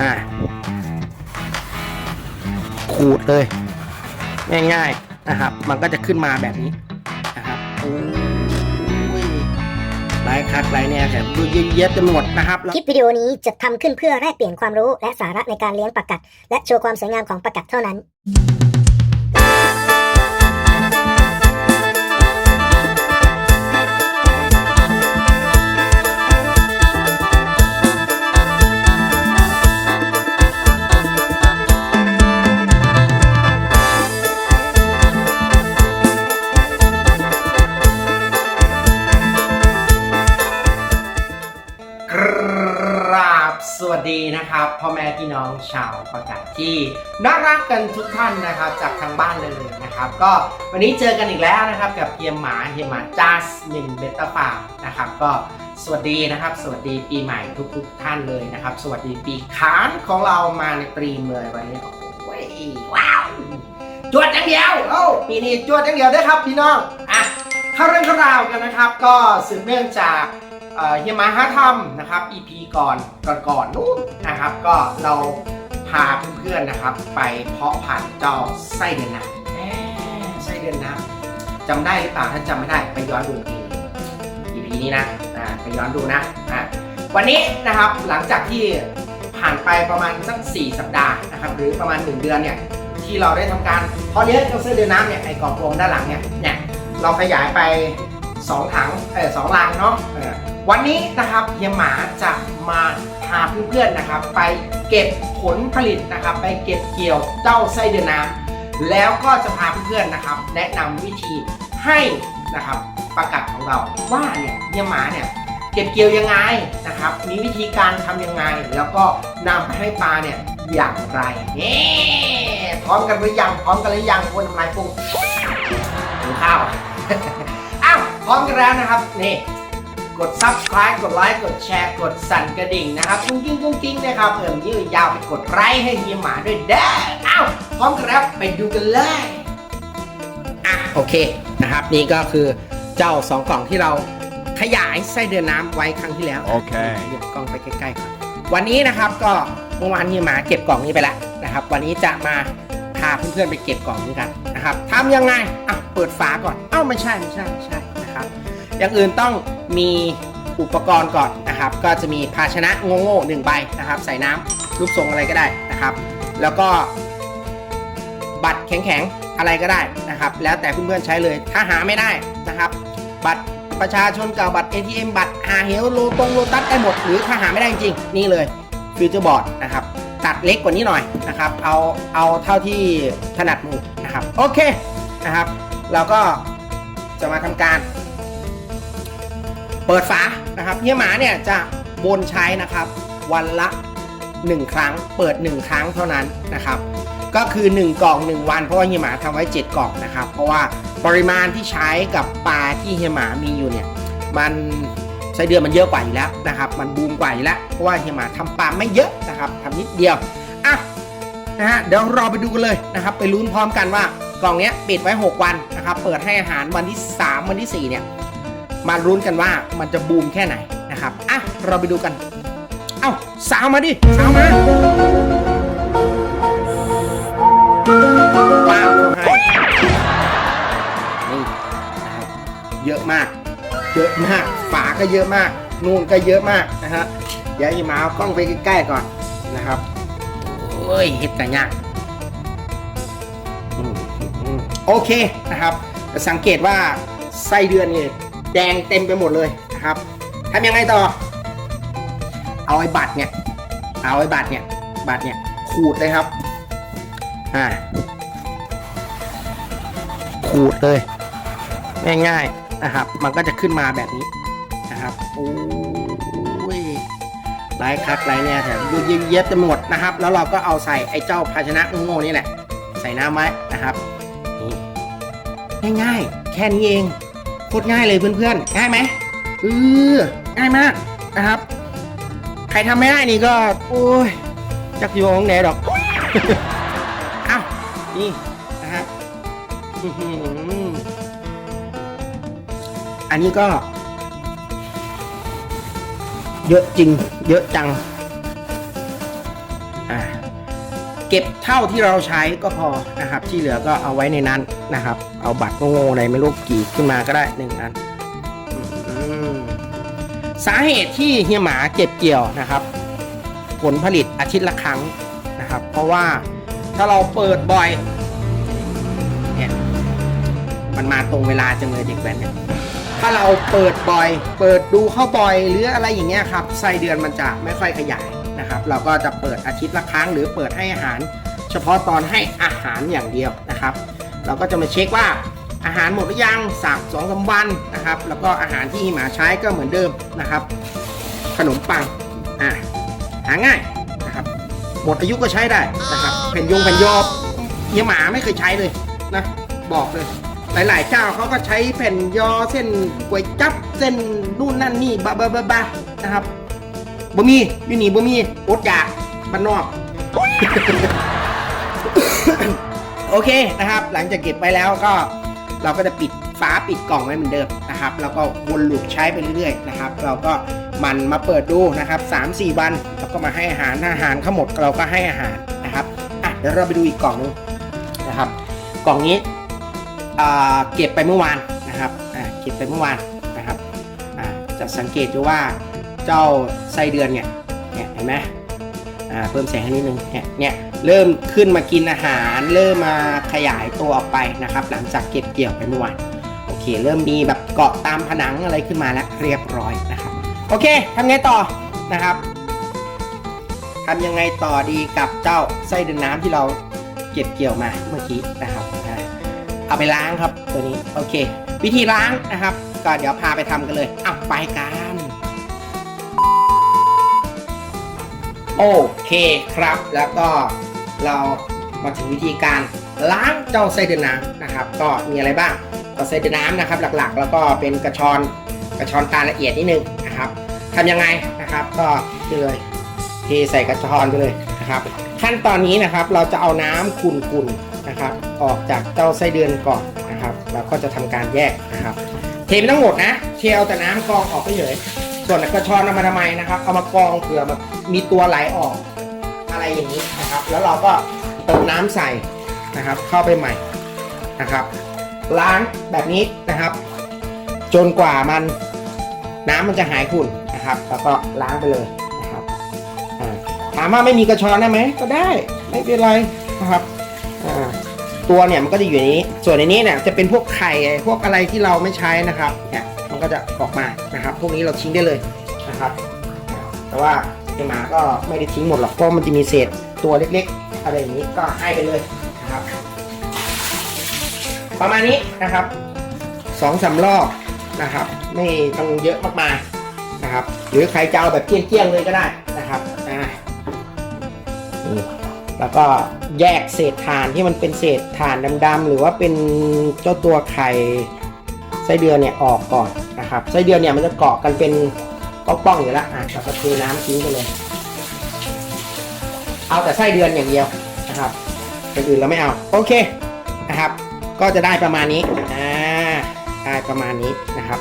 อะขูดเลย ง่ายๆนะครับ มันก็จะขึ้นมาแบบนี้นะครับโอ้ยหลายคักหลายแนวแถมดูเยอะๆจะหมดนะครับคลิปวิดีโอนี้จะทำขึ้นเพื่อแลกเปลี่ยนความรู้และสาระในการเลี้ยงปลากัด และโชว์ความสวยงามของปลากัดเท่านั้น พ่อแม่พี่น้องชาวประกาศที่น่ารักกันทุกท่านนะครับจากทางบ้านเลยนะครับ ก็วันนี้เจอกันอีกแล้วนะครับ กับเฮียหมาเฮียหมาจัสมินเบต้าฟาร์มนะครับ ก็สวัสดีนะครับ สวัสดีปีใหม่ทุกๆท่านเลยนะครับ สวัสดีปีขานของเรามาในตรีมเลยวันนี้โอ้ยว้าวจวดอย่างเดียวโอ้ปีนี้จวดอย่างเดียวด้วยครับพี่น้องอะเข้าเรื่องเข้าราวกันนะครับ ก็สืบเนื่องจาก เอ่อเฮียมาฮาทำนะครับ EP ก่อนก่อนก่อนนู้นนะครับ ก็เราพาเพื่อนๆนะครับ ไปเพาะพันธุ์เจ้าไส้เดือนน้ำไส้เดือนน้ำจำได้หรือเปล่าถ้าจำไม่ได้ไปย้อนดูอีกที EP นี้นะอ่าไปย้อนดูนะวันนี้นะครับหลังจากที่ผ่านไปประมาณสัก 4 สัปดาห์นะครับ หรือประมาณ 1 เดือนเนี่ยที่เราได้ทำการเพาะเลี้ยงเจ้าไส้เดือนน้ำเนี่ยไอ้กรอบโปรงด้านหลังเนี่ยเนี่ยเราขยายไป 2 ถังเออสองลังเนาะ วันนี้นะครับเฮียหมาจะมาพาเพื่อนๆนะครับ ไปเก็บผลผลิตนะครับ ไปเก็บเกี่ยวเจ้าไส้เดือนน้ำแล้วก็จะพาเพื่อนๆนะครับ แนะนำวิธีให้นะครับประกัดของเราว่าเนี่ยเฮียหมาเนี่ยเก็บเกี่ยวยังไงนะครับ มีวิธีการทำยังไง แล้วก็นำไปให้ปลาเนี่ยอย่างไรนี่พร้อมกันหรือยังพร้อมกันหรือยังคนทำลายปุ้งกินข้าวอ้าวพร้อมกันแล้วนะครับนี่ กด subscribe กดไลค์กดแชร์กดสั่นกระดิ่งนะครับกุ้งกิ้งกุ้งกิ้งนะครับเพิ่มยืดยาวไปกดไลค์ให้เฮียหมาด้วยเด้ออ้าวพร้อมกันแล้วไปดูกันเลยอะโอเคนะครับนี่ก็คือเจ้าสองกล่องที่เราขยายไส้เดือนน้ำไว้ครั้งที่แล้วโอเคเดี๋ยวกล้องไปใกล้ๆก่อนวันนี้นะครับก็เมื่อวานเฮียหมาเก็บกล่องนี้ไปแล้วนะครับ วันนี้จะมาพาเพื่อนๆไปเก็บกล่องนี้กันนะครับทำยังไงอะเปิดฝาก่อนเอ้าไม่ใช่ไม่ใช่ไม่ใช่นะครับอย่างอื่นต้อง มีอุปกรณ์ก่อนนะครับ ก็จะมีภาชนะโง่ๆหนึ่งใบนะครับ ใส่น้ำรูปทรงอะไรก็ได้นะครับ แล้วก็บัตรแข็งๆอะไรก็ได้นะครับ แล้วแต่เพื่อนๆใช้เลย ถ้าหาไม่ได้นะครับ บัตรประชาชนเก่าบัตร ATM บัตรหาเหวโลตรงโลตัสได้หมด หรือถ้าหาไม่ได้จริงนี่เลยฟิวเจอร์บอร์ดนะครับตัดเล็กกว่านี้หน่อยนะครับ เอาเอาเท่าที่ถนัดมือนะครับ โอเคนะครับ เราก็จะมาทำการ เปิดฝานะครับเฮียหมาเนี่ยจะบนใช้นะครับวันละ 1 ครั้ง เปิด 1 ครั้งเท่านั้นนะครับ ก็คือ 1 กล่อง 1 วันเพราะว่าเฮียหมาทำไว้ 7 กล่องนะครับ เพราะว่าปริมาณที่ใช้กับปลาที่เฮียหมามีอยู่เนี่ยมันไส้เดือนมันเยอะกว่าอยู่แล้วนะครับ มันบูมกว่าอยู่แล้วเพราะว่าเฮียหมาทำปลาไม่เยอะนะครับทำนิดเดียวอะนะฮะเดี๋ยวราไปดูกันเลยนะครับ ไปลุ้นพร้อมกันว่ากล่องเนี้ยปิดไว้ 6 วันนะครับ เปิดให้อาหารวันที่ 3 วันที่ 4 เนี่ย มาลุ้นกันว่ามันจะบูมแค่ไหนนะครับ อะ เราไปดูกัน เอ้า สาวมาดิ สาวมาว้าวเขาให้นี่นะครับเยอะมาก เยอะมาก ฝาก็เยอะมาก นูนก็เยอะมากนะฮะเดี๋ยวอีมาเอากล้องไปใกล้ๆก่อนนะครับโอ้ยเห็ดกันยากโอเคนะครับ สังเกตว่าไส้เดือนเนี่ย แดงเต็มไปหมดเลยนะครับทำยังไงต่อ เอาไอ้บัตรเนี่ย เอาไอ้บัตรเนี่ย บัตรเนี่ย ขูดเลยครับ อ่า ขูดเลย ง่ายๆนะครับ มันก็จะขึ้นมาแบบนี้นะครับ โอ้ยหลายคักหลายเนี่ยแถมดูเย็บๆจะหมดนะครับ แล้วเราก็เอาใส่ไอ้เจ้าภาชนะโง่ๆนี่แหละ ใส่น้ำไว้นะครับ ง่ายๆ แค่นี้เอง โคตรง่ายเลยเพื่อนๆ ง่ายไหมเออง่ายมากนะครับ ใครทำไม่ได้นี่ก็ โอ้ย จักโยงไหนดอกอ้าวนี่นะฮะอันนี้ก็ เยอะจริง เยอะจัง เก็บเท่าที่เราใช้ก็พอนะครับ ที่เหลือก็เอาไว้ในนั้นนะครับ เอาบัตรโง่ๆอะไรไม่รู้กรีดขึ้นมาก็ได้หนึ่งอันสาเหตุที่เฮียหมาเก็บเกี่ยวนะครับ ผลผลิตอาทิตย์ละครั้งนะครับ เพราะว่าถ้าเราเปิดบ่อยเนี่ยมันมาตรงเวลาจังเลยเด็กแว้นเนี่ยถ้าเราเปิดบ่อย เปิดดูเข้าบ่อยหรืออะไรอย่างเงี้ยครับไส้เดือนมันจะไม่ค่อยขยาย นะครับ เราก็จะเปิดอาทิตย์ละครั้ง หรือเปิดให้อาหาร เฉพาะตอนให้อาหารอย่างเดียวนะครับ เราก็จะมาเช็คว่าอาหารหมดหรือยังสามสองสามวันนะครับ แล้วก็อาหารที่หมาใช้ก็เหมือนเดิมนะครับ ขนมปังอะหาง่ายนะครับ หมดอายุก็ใช้ได้นะครับแผ่นยงแผ่นยอบเฮียหมาไม่เคยใช้เลยนะบอกเลยหลายๆเจ้าเขาก็ใช้แผ่นยอเส้นก๋วยจับเส้นนู่นนั่นนี่บะบะบะบะนะครับ บะมีอยู่นี่บะมีอดอยากบ้านนอก โอเคนะครับ หลังจากเก็บไปแล้วก็เราก็จะปิดฝาปิดกล่องไว้เหมือนเดิมนะครับ แล้วก็วนลูปใช้ไปเรื่อยๆนะครับ เราก็มันมาเปิดดูนะครับ3-4วันแล้วก็มาให้อาหารอาหารทั้งหมดเราก็ให้อาหารนะครับอะเดี๋ยวเราไปดูอีกกล่องนึงนะครับ กล่องนี้เก็บไปเมื่อวานนะครับอ่าเก็บไปเมื่อวานนะครับอ่าจะสังเกตดูว่า เจ้าไส้เดือนเนี่ยเนี่ยเห็นไหมอ่าเพิ่มแสงให้นิดนึงเนี่ยเนี่ยเริ่มขึ้นมากินอาหาร เริ่มมาขยายตัวออกไปนะครับ หลังจากเก็บเกี่ยวไปเมื่อวานโอเค เริ่มมีแบบเกาะตามผนังอะไรขึ้นมาแล้วเรียบร้อยนะครับ โอเคทำไงต่อนะครับทำยังไงต่อดีกับเจ้าไส้เดือนน้ำที่เราเก็บเกี่ยวมาเมื่อกี้นะครับเอาไปล้างครับตัวนี้โอเค วิธีล้างนะครับ ก็เดี๋ยวพาไปทำกันเลยอะไปกัน โอเคครับ แล้วก็เรามาถึงวิธีการล้างเจ้าไส้เดือนน้ำนะครับ ก็มีอะไรบ้างก็ไส้เดือนน้ำนะครับ หลักๆ แล้วก็เป็นกระชอนกระชอนตาละเอียดนิดนึงนะครับทำยังไงนะครับก็นี่เลยเทใส่กระชอนไปเลยนะครับ ขั้นตอนนี้นะครับเราจะเอาน้ำขุ่นๆนะครับ ออกจากเจ้าไส้เดือนก่อนนะครับ แล้วก็จะทำการแยกนะครับ เทไปทั้องหมดนะเทเอาแต่น้ำกองออกไปเลย ส่วนกระชอนเอามาทำไมนะครับ เอามากรองเผื่อแบบมีตัวไหลออกอะไรอย่างนี้นะครับ แล้วเราก็เติมน้ำใส่นะครับ เข้าไปใหม่นะครับ ล้างแบบนี้นะครับ จนกว่ามันน้ำมันจะหายขุ่นนะครับ แล้วก็ล้างไปเลยนะครับถามว่าไม่มีกระชอนได้ไหมก็ได้ไม่เป็นไรนะครับตัวเนี่ยมันก็จะอยู่ในนี้ ส่วนในนี้เนี่ยจะเป็นพวกไข่พวกอะไรที่เราไม่ใช้นะครับเนี่ย ก็จะออกมานะครับ พวกนี้เราทิ้งได้เลยนะครับ แต่ว่าไอหมาก็ไม่ได้ทิ้งหมดหรอกเพราะมันจะมีเศษตัวเล็กๆ อะไรอย่างนี้ก็ให้ไปเลยนะครับ ประมาณนี้นะครับสองสามรอบนะครับ ไม่ต้องเยอะมากมายนะครับ หรือใครจะเอาแบบเกลี้ยงๆเลยก็ได้นะครับอ่าแล้วก็แยกเศษถ่านที่มันเป็นเศษถ่านดำๆหรือว่าเป็นเจ้าตัวไข่ ส้เดือนเนี่ยออกก่อนนะครับไส้เดือนเนี่ยมันจะเกาะกันเป็นป้องๆอยู่แล้วอะเราก็เทน้ำทิ้งไปเลย เอาแต่ไส้เดือนอย่างเดียวนะครับอย่างอื่นเราไม่เอาโอเคนะครับ ก็จะได้ประมาณนี้อ่าได้ประมาณนี้นะครับ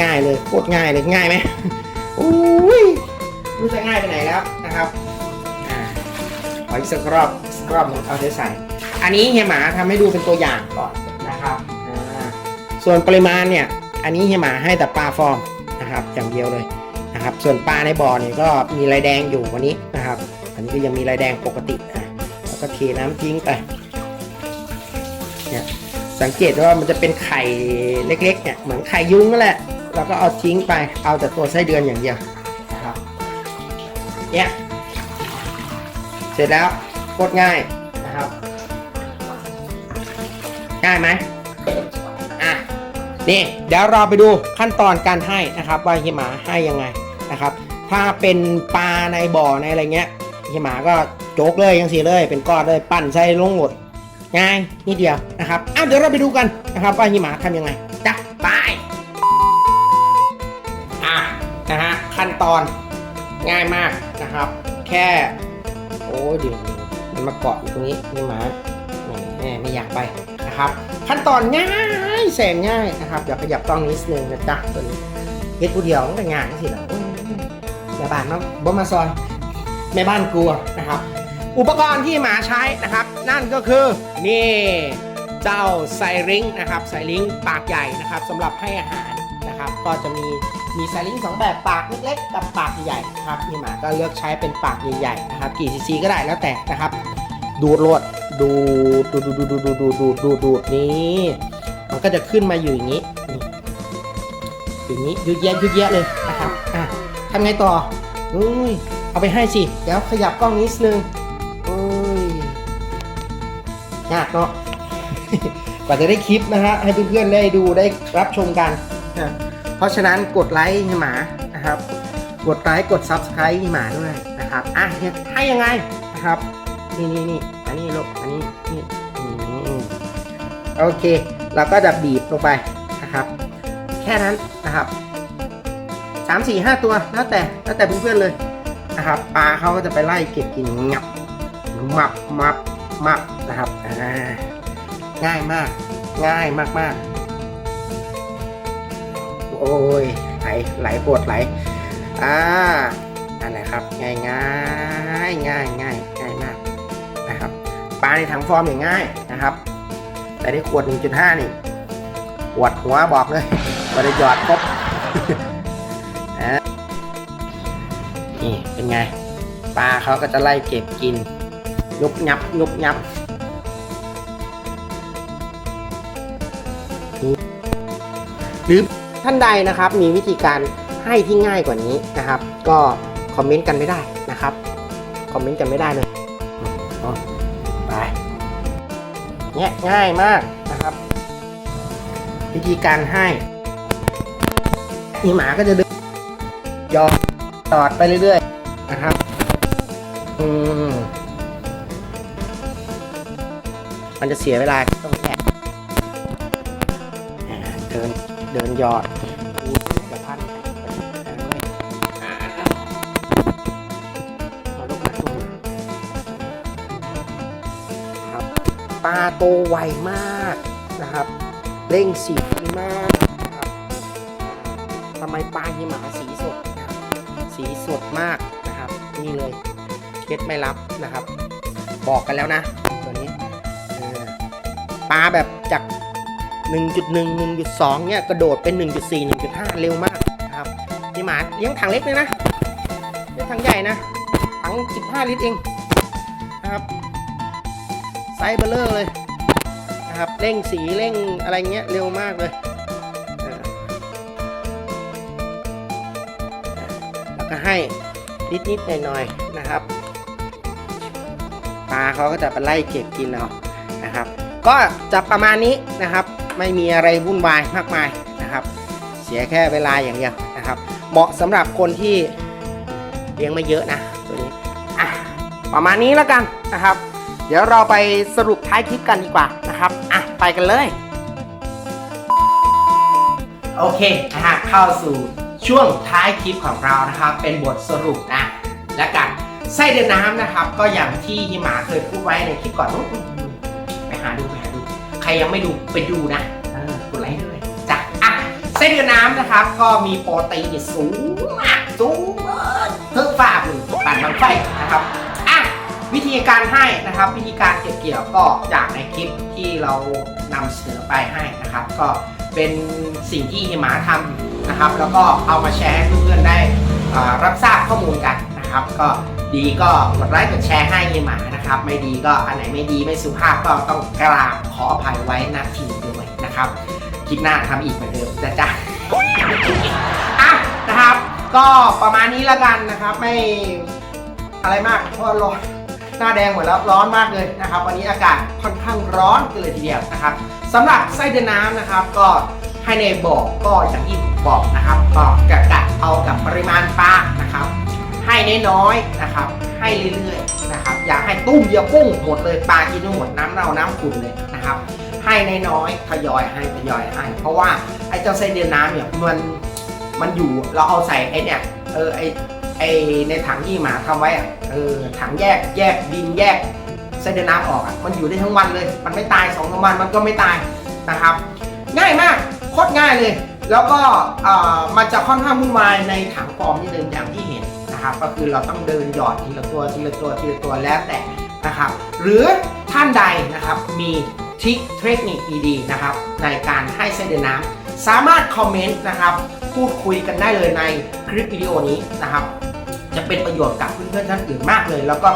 ง่ายๆเลยโคตรง่ายเลยง่ายไหมอุ้ยรู้จะง่ายไปไหนแล้วนะครับอ่าขออีกสักรอบสักรอบหนึงเอาเทใส่อันนี้เฮียหมาทำให้ดูเป็นตัวอย่างก่อน ส่วนปริมาณเนี่ย อันนี้เฮียหมาให้แต่ปลาฟอร์มนะครับอย่างเดียวเลยนะครับ ส่วนปลาในบ่อเนี่ยก็มีลายแดงอยู่วันนี้นะครับ อันนี้ก็ยังมีลายแดงปกติอะแล้วก็เทน้ำทิ้งไปเนี่ยสังเกตว่ามันจะเป็นไข่เล็กๆเนี่ยเหมือนไข่ยุ้งนั่นแหละเราก็เอาทิ้งไปเอาแต่ตัวไส้เดือนอย่างเดียวนะครับเนี่ยเสร็จแล้วโคตรง่ายนะครับ ง่ายไหม นี่เดี๋ยวเราไปดูขั้นตอนการให้นะครับ ว่าเฮียหมาให้ยังไงนะครับ ถ้าเป็นปลาในบ่อในอะไรเงี้ยเฮียหมาก็โจกเลยยังสีเลย เป็นก้อนเลยปั้นใส่ลงหมดง่ายนิดเดียวนะครับอะเดี๋ยวเราไปดูกันนะครับ ว่าฮิมาทำยังไงจ้ะไปอะนะฮะขั้นตอนง่ายมากนะครับ แค่โอ้ยเดี๋ยวมันมาเกาะอยู่ตรงนี้ฮิมาแหมไม่อยากไปนะครับ ขั้นตอนง่าย แสนง่ายนะครับเดี๋ยวขยับต้องนิดนึงนะจ๊ะตัวนี้เฮ็ดผู้เดียวมันก็ง่ายสิล่ะโอ้ยแม่บ้านมาบ่มาซอยแม่บ้านกลัวนะครับ อุปกรณ์ที่หมาใช้นะครับ นั่นก็คือนี่เจ้าไซริงนะครับไซริงปากใหญ่นะครับสำหรับให้อาหารนะครับ ก็จะมีมีไซริงสองแบบปากเล็กๆกับปากใหญ่นะครับพี่หมาก็เลือกใช้เป็นปากใหญ่ๆนะครับกี่ซีซีก็ได้แล้วแต่นะครับ ดูดรวดดูดดูดูดูดูดูดูดูดูนี่ มันก็จะขึ้นมาอยู่อย่างนี้อย่างนี้ยืดแยะยืดแยะเลยนะครับอะทำไงต่ออุ้ยเอาไปให้สิเดี๋ยวขยับกล้องนิดนึงอุ้ยยากเนาะกว่าจะได้คลิปนะฮะให้เพื่อนๆได้ดูได้รับชมกันนะเพราะฉะนั้นกดไลค์ให้หมานะครับ กดไลค์กด Subscribe ให้หมาด้วยนะครับอะให้ยังไงนะครับนี่นี่นี่อันนี้ลูกอันนี้นี่โอเค เราก็จะบีบลงไปนะครับ แค่นั้นนะครับสามสี่ห้าตัวแล้วแต่แล้วแต่เพื่อนๆเลยนะครับปลาเขาก็จะไปไล่เก็บกินงับมับมับมับนะครับง่ายมาก ง่ายมากมากโอ้ยไหลไหลปวดไหลอ่านั่นแหละครับง่ายง่ายง่ายง่ายง่ายมากนะครับปลาในถังฟอร์มอย่างง่ายนะครับ แต่ในขวด 1.5 นี่ปวดหัวบอกเลยบริจอดครบนะนี่เป็นไง ปลาเขาก็จะไล่เก็บกิน ยุบยับยุบยับหรือท่านใดนะครับมีวิธีการให้ที่ง่ายกว่านี้นะครับ ก็คอมเมนต์กันไม่ได้นะครับ คอมเมนต์กันไม่ได้เลย เนี่ยง่ายมากนะครับ วิธีการให้นี่หมาก็จะเดินยอมตอดไปเรื่อยๆนะครับอืมมันจะเสียเวลาที่ต้องแกะอ่าเดินเดินหยอดนี่กระพัน ลาโตไวมากนะครับ เร่งสีดีมากนะครับทำไมปลาหิมะสีสดสีสดมากนะครับ นี่เลยเคล็ดไม่ลับนะครับ บอกกันแล้วนะ ตัวนี้ปลาแบบจาก 1.1 1.2 เนี่ยกระโดดเป็น 1.4 1.5 เร็วมากนะครับหิมะเลี้ยงถังเล็กเลยนะเลี้ยงถังใหญ่นะถัง 15 ลิตรเองนะครับ ไซส์เบลเลอร์เลยนะครับเร่งสีเร่งอะไรเงี้ยเร็วมากเลยแล้วก็ให้นิดๆหน่อยๆนะครับปลาเขาก็จะไปไล่เก็บกินเอานะครับ ก็จะประมาณนี้นะครับ ไม่มีอะไรวุ่นวายมากมายนะครับ เสียแค่เวลาอย่างเดียวนะครับ เหมาะสำหรับคนที่เลี้ยงไม่เยอะนะตัวนี้ประมาณนี้แล้วกันนะครับ เดี๋ยวเราไปสรุปท้ายคลิปกันดีกว่านะครับอะไปกันเลย โอเคนะฮะเข้าสู่ช่วงท้ายคลิปของเรานะครับเป็นบทสรุปนะและกันไส้เดือนน้ำนะครับ ก็อย่างที่ฮิมาเคยพูดไว้ในคลิปก่อนนู้นไปหาดูไปหาดู ใครยังไม่ดูไปดูนะกดไลค์ด้วยจ้ะอะไส้เดือนน้ำนะครับ ก็มีโปรตีนสูงมากสูงมากเพิ่มฟ้ามือปั่นบางไฟนะครับ วิธีการให้นะครับ วิธีการเก็บเกี่ยวก็จากในคลิปที่เรานำเสนอไปให้นะครับ ก็เป็นสิ่งที่เฮยหมาทำนะครับ แล้วก็เอามาแชร์ให้เพื่อนๆได้รับทราบข้อมูลกันนะครับ ก็ดีก็กดไลค์กดแชร์ให้เฮยหมานะครับ ไม่ดีก็อันไหนไม่ดีไม่สุภาพก็ต้องกราบขออภัยไว้ณทีด้วยนะครับคลิปหน้าทำอีกเหมือนเดิมนะจ๊ะอะนะครับ ก็ประมาณนี้แล้วกันนะครับไม่อะไรมากเพราะร้อน หน้าแดงหมดแล้วร้อนมากเลยนะครับ วันนี้อากาศค่อนข้างร้อนกันเลยทีเดียวนะครับสำหรับไส้เดือนน้ำนะครับ ก็ให้ในบอกก็อย่างที่บอกนะครับก็กะกะเอากับปริมาณปลานะครับ ให้น้อยๆนะครับ ให้เรื่อยๆนะครับ อย่าให้ตุ้มเดียวปุ้งหมดเลยปลากินหมดน้ำเน่าน้ำขุ่นเลยนะครับ ให้น้อยๆทยอยให้ทยอยให้เพราะว่าไอ้เจ้าไส้เดือนน้ำเนี่ยมันมันอยู่เราเอาใส่ไอ้เนี่ยเออไอ้ ไอในถังที่หมาทำไว้อะเออถังแยกแยกดินแยกไส้เดือนน้ำออกอะมันอยู่ได้ทั้งวันเลย มันไม่ตายสองสามวันมันก็ไม่ตายนะครับ ง่ายมากโคตรง่ายเลย แล้วก็เอ่อมันจะค่อนข้างวุ่นวายในถังฟอร์มที่เดินอย่างที่เห็นนะครับ ก็คือเราต้องเดินหยอดทีละตัวทีละตัวทีละตัวแล้วแต่นะครับ หรือท่านใดนะครับมีทริคเทคนิคดีๆนะครับ ในการให้ไส้เดือนน้ำสามารถคอมเมนต์นะครับ พูดคุยกันได้เลยในคลิปวิดีโอนี้นะครับ จะเป็นประโยชน์กับเพื่อนๆท่านอื่นมากเลย แล้วก็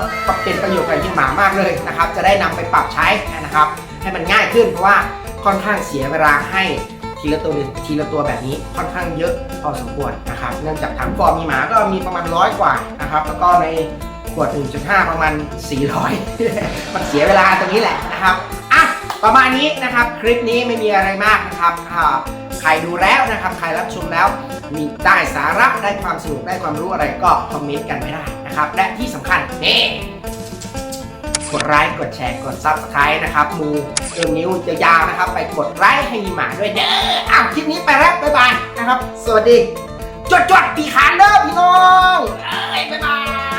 เป็นประโยชน์กับยี่หมามากเลยนะครับ จะได้นำไปปรับใช้นะครับ ให้มันง่ายขึ้นเพราะว่าค่อนข้างเสียเวลาให้ทีละตัวทีละตัวแบบนี้ค่อนข้างเยอะพอสมควรนะครับ เนื่องจากถังฟอร์มมีหมาก็มีประมาณร้อยกว่านะครับ แล้วก็ในขวด1.5 ประมาณ 400 มันเสียเวลาตรงนี้แหละนะครับ ประมาณนี้นะครับคลิปนี้ไม่มีอะไรมากนะครับอ่าใครดูแล้วนะครับ ใครรับชมแล้ว มีได้สาระได้ความสนุกได้ความรู้อะไรก็คอมเมนต์กันไม่ได้นะครับ และที่สำคัญนี่กดไลค์กดแชร์กด Subscribe นะครับมือเอื้อมนิ้วยาวๆนะครับ ไปกดไลค์ให้มีหมาด้วยเด้ออะคลิปนี้ไปแล้วบ๊ายบายนะครับ สวัสดี จวดจวดปีขานเด้อพี่น้องเอ้ยบ๊ายบาย